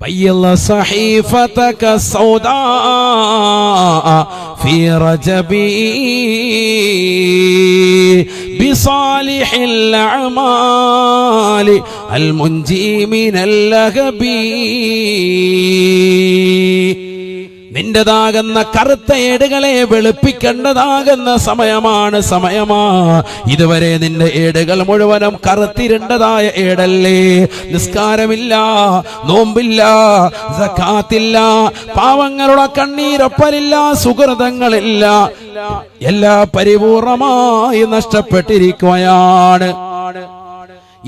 بيض صحيفتك السوداء في رجبي بصالح الأعمال المنجي من اللهب നിന്റേതാകുന്ന കറുത്ത ഏടുകളെ വെളുപ്പിക്കേണ്ടതാകുന്ന സമയമാണ് സമയമാ. ഇതുവരെ നിന്റെ ഏടുകൾ മുഴുവനും കറുത്തിരണ്ടതായ ഏടല്ലേ? നിസ്കാരമില്ല നോമ്പില്ല സക്കാത്തില്ല പാവങ്ങളുടെ കണ്ണീരൊപ്പലില്ല സുഹൃതങ്ങളില്ല. എല്ലാ പരിപൂർണമായി നഷ്ടപ്പെട്ടിരിക്കുകയാണ്.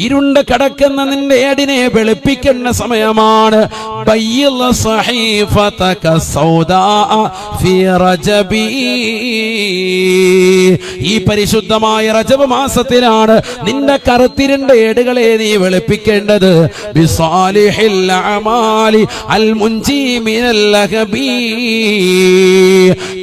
ഇരുണ്ട് കിടക്കുന്ന നിന്റെ ഏടിനെ വെളുപ്പിക്കുന്ന സമയമാണ്. ബയ്യിള صحيفتك السوداء في റജബി. ഈ പരിശുദ്ധമായ റജബ് മാസത്തിലാണ് നിന്റെ കറുത്തിരണ്ട ഏടുകളെ നീ വെളുപ്പിക്കേണ്ടത്.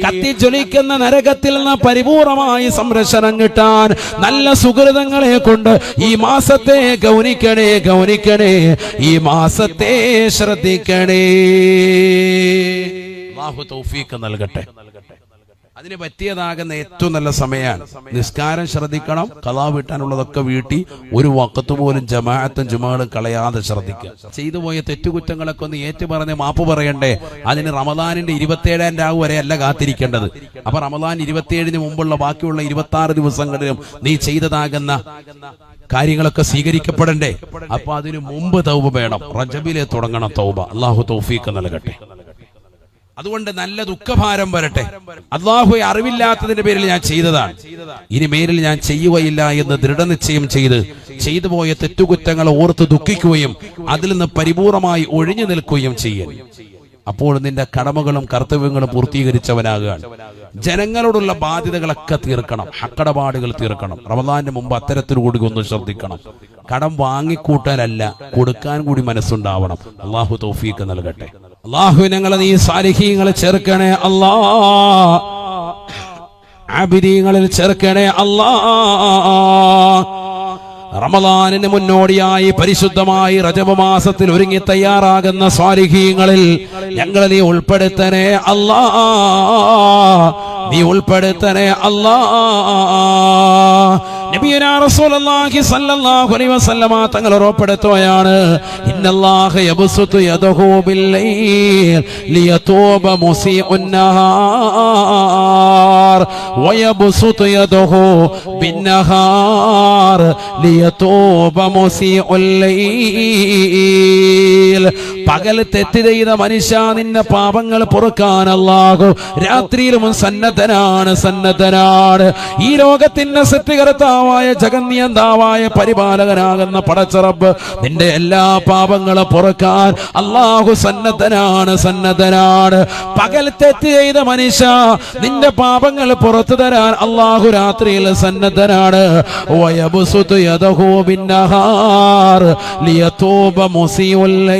കത്തിജ്വലിക്കുന്ന നരകത്തിൽ നിന്ന് പരിപൂർണമായി സംരക്ഷണം കിട്ടാൻ നല്ല സുഹൃതങ്ങളെ കൊണ്ട് ഈ മാസത്തെ ഗൗനിക്കണേ ഗൗനിക്കണേ ഈ മാസത്തെ തൗഫീഖ് നൽകട്ടെ. അതിന് പറ്റിയതാകുന്ന ഏറ്റവും നല്ല സമയമാണ്. നിസ്കാരം ശ്രദ്ധിക്കണം കലാ വീട്ടാനുള്ളതൊക്കെ വീട്ടി ഒരു വക്കത്ത് പോലും ജമാഅത്തും ജുമകളും കളയാതെ ശ്രദ്ധിക്കുക. ചെയ്തു പോയ തെറ്റുകുറ്റങ്ങളൊക്കെ ഒന്ന് ഏറ്റു പറഞ്ഞ് മാപ്പ് പറയണ്ടേ? അതിന് റമദാനിന്റെ ഇരുപത്തിയേഴാം രാവ് വരെ അല്ല കാത്തിരിക്കേണ്ടത്. അപ്പൊ റമദാൻ ഇരുപത്തിയേഴിന് മുമ്പുള്ള ബാക്കിയുള്ള ഇരുപത്തി ആറ് ദിവസങ്ങളിലും നീ ചെയ്തതാകുന്ന കാര്യങ്ങളൊക്കെ സ്വീകരിക്കപ്പെടണ്ടേ? അപ്പൊ അതിനു മുമ്പ് തൗബ വേണം. റജബിലെ തുടങ്ങണം തൗബ. അള്ളാഹു തൗഫീഖ് നൽകട്ടെ. അതുകൊണ്ട് നല്ല ദുഃഖഭാരം വരട്ടെ. അള്ളാഹുയെ അറിവില്ലാത്തതിന്റെ പേരിൽ ഞാൻ ചെയ്തതാണ്. ഇനി മേലിൽ ഞാൻ ചെയ്യുകയില്ല എന്ന് ദൃഢനിശ്ചയം ചെയ്ത് ചെയ്തു പോയ തെറ്റുകുറ്റങ്ങൾ ഓർത്ത് ദുഃഖിക്കുകയും അതിൽ നിന്ന് പരിപൂർണമായി ഒഴിഞ്ഞു നിൽക്കുകയും ചെയ്യും അപ്പോൾ നിന്റെ കടമകളും കർത്തവ്യങ്ങളും പൂർത്തീകരിച്ചവനാകുകയാണ് ജനങ്ങളോടുള്ള ബാധ്യതകളൊക്കെ തീർക്കണം. അക്കടപാടുകൾ തീർക്കണം. റമദാന്റെ മുമ്പ് അത്തരത്തിൽ കൂടി ഒന്ന് ശ്രദ്ധിക്കണം. കടം വാങ്ങിക്കൂട്ടാനല്ല കൊടുക്കാൻ കൂടി മനസ്സുണ്ടാവണം. അള്ളാഹു തോഫീക്ക് നൽകട്ടെ. അള്ളാഹു ഞങ്ങളെ നീ സാലിഹീങ്ങളെ ചേർക്കണേ അല്ലാ. ആബിദീങ്ങളിൽ ചേർക്കണേ അല്ലാ. റമദാനിന് മുന്നോടിയായി പരിശുദ്ധമായി റജബ മാസത്തിൽ ഒരുങ്ങി തയ്യാറാകുന്ന സ്വാലിഹീങ്ങളിൽ ഞങ്ങളെ നീ ഉൾപ്പെടുത്തണേ അല്ലാ. നീ ഉൾപ്പെടുത്തണേ അല്ലാ ഉറപ്പെടുത്തുകയാണ്. യബ്സുതു يده بالنهار ليتوب مسيء الليل പകൽ തെറ്റ് ചെയ്ത മനുഷ്യ നിന്റെ പാപങ്ങൾ പൊറുക്കാൻ രാത്രിയിലും സന്നദ്ധനാണ് സന്നദ്ധനാണ്. ഈ ലോകത്തിന്റെ സൃഷ്ടികർത്താവായ ജഗന്യന്താവായ പരിപാലകനാകുന്ന പടച്ചറബ് നിന്റെ എല്ലാ പാപങ്ങളും പൊറുക്കാൻ അള്ളാഹു സന്നദ്ധനാണ് സന്നദ്ധനാണ്. പകൽ തെറ്റ് ചെയ്ത മനുഷ്യ നിന്റെ പാപങ്ങൾ പുറത്തു തരാൻ അള്ളാഹു രാത്രിയിൽ സന്നദ്ധനാണ്. ലിയതൂബ മുസിയുൽ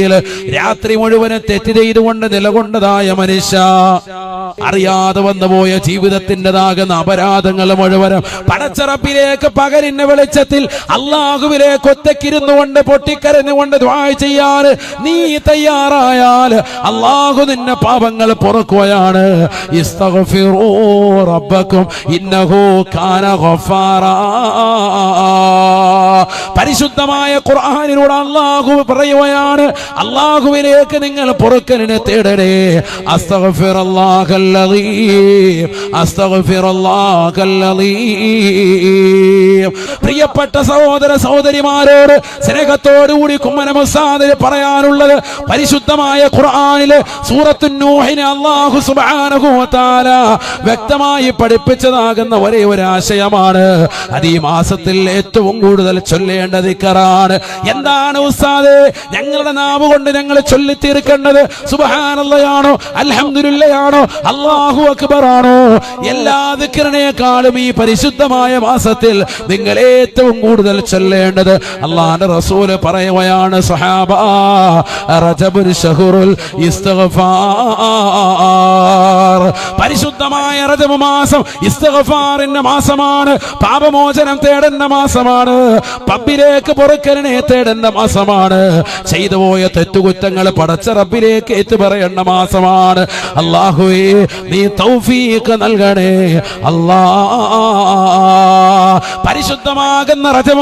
ലൈൽ രാത്രി മുഴുവനും തെറ്റ് ചെയ്തുകൊണ്ട് നിലകൊണ്ടതായ മനുഷ്യ. അറിയാതെ വന്നുപോയ ജീവിതത്തിന്റെതാകുന്ന അപരാധങ്ങൾ മുഴുവനും പടച്ചറപ്പിലേക്ക് പകരിന്റെ വെളിച്ചത്തിൽ അള്ളാഹുവിലേക്ക് ഒറ്റക്കിരുന്നു കൊണ്ട് പൊട്ടിക്കരഞ്ഞുകൊണ്ട് ദ്വായ ചെയ്യാൻ നീ തയ്യാറായാൽ അള്ളാഹു നിന്നെ പാപങ്ങൾ പൊറുക്കുകയാണ്. റബ്ബക്കും ഇന്നഹു കാന ഗഫാറാ. പരിശുദ്ധമായ ഖുർആനിലൂടെ അള്ളാഹു പറയുകയാണ് അള്ളാഹുവിലേക്ക് നിങ്ങൾ പൊറുക്കലിനെ തേടരേ പ്രിയപ്പെട്ട സഹോദര സഹോദരിമാരോട് സ്നേഹത്തോടുകൂടി കുമ്മനമുസാദിൽ പറയാനുള്ളത് പരിശുദ്ധമായ ഖുർആനിലെ സൂറത്തു നൂഹിനെ അല്ലാഹു സുബ്ഹാനഹു വ വ്യക്തമായി പഠിപ്പിച്ചതാകുന്ന ഒരേ ഒരു ആശയമാണ് അത് ഈ മാസത്തിൽ ഏറ്റവും കൂടുതൽ ചൊല്ലേണ്ട ദിക്കറാണ് എന്താണ് ഉസ്താദ്? ഞങ്ങളുടെ നാവ് കൊണ്ട് ഞങ്ങൾ ചൊല്ലി തീർക്കേണ്ടത് സുബഹാനല്ലയാണോ? അൽഹംദുലില്ലയാണോ? അല്ലാഹു അക്ബർ ആണോ എല്ലാ ദിക്കറിനേക്കാളും ഈ പരിശുദ്ധമായ മാസത്തിൽ നിങ്ങൾ ഏറ്റവും കൂടുതൽ ചൊല്ലേണ്ടത് അള്ളാന്റെ റസൂൽ പറയുകയാണ് സഹാബ റജബുൽ പരിശുദ്ധമായ റജബ് മാസം മാസമാണ് പാപമോചനം തേടുന്ന മാസമാണ്. പബ്ബിലേക്ക് പൊറുക്കലിനെ തേടേണ്ട മാസമാണ്. ചെയ്തു പോയ തെറ്റുകുറ്റങ്ങൾ പടച്ച റബ്ബിലേക്ക് ഏറ്റു പറയേണ്ട മാസമാണ്. അള്ളാഹുവേ നീ തൗഫീഖ് നൽകണേ. അല്ലാ പരിശുദ്ധമാകുന്ന റജബ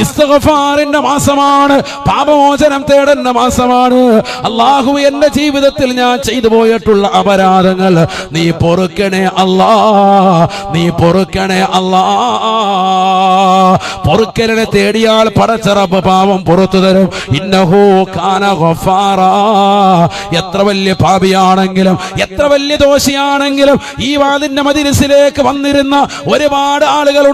ഇസ്തഫാറിന്റെ മാസമാണ്. പാപമോചനം തേടുന്ന മാസമാണ്. അള്ളാഹു എന്റെ ജീവിതത്തിൽ ഞാൻ ചെയ്തു പോയിട്ടുള്ള അപരാധങ്ങൾ. നീ പൊറുക്കണേ അല്ലാ. നീ പൊറുക്കണേ അല്ലാ. പൊറുക്കലിനെ തേടിയാൽ പടച്ചറപ്പ് പാപം പുറത്തു തരും. ഇന്നഹോ കാന. എത്ര വലിയ പാപിയാണെങ്കിലും എത്ര വലിയ ദോഷിയാണെങ്കിലും ഈ വാതിന്റെ മതിരസിലേക്ക് വന്നിരുന്ന ഒരുപാട് ആളുകൾ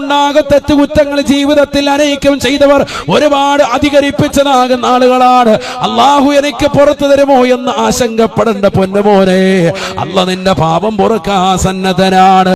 ഉണ്ടാകും തെറ്റുകുറ്റങ്ങൾ ജീവിതത്തിൽ അനേകം ചെയ്തവർ ഒരുപാട് അധികരിപ്പിച്ചതാകുന്ന ആളുകളാണ്. അള്ളാഹു എനിക്ക് പുറത്തു തരുമോ എന്ന് ആശങ്കപ്പെടേണ്ട പൊന്നുമോനെ. അല്ല നിന്റെ പാപം പൊറുക്കാ സന്നദ്ധനാണ്.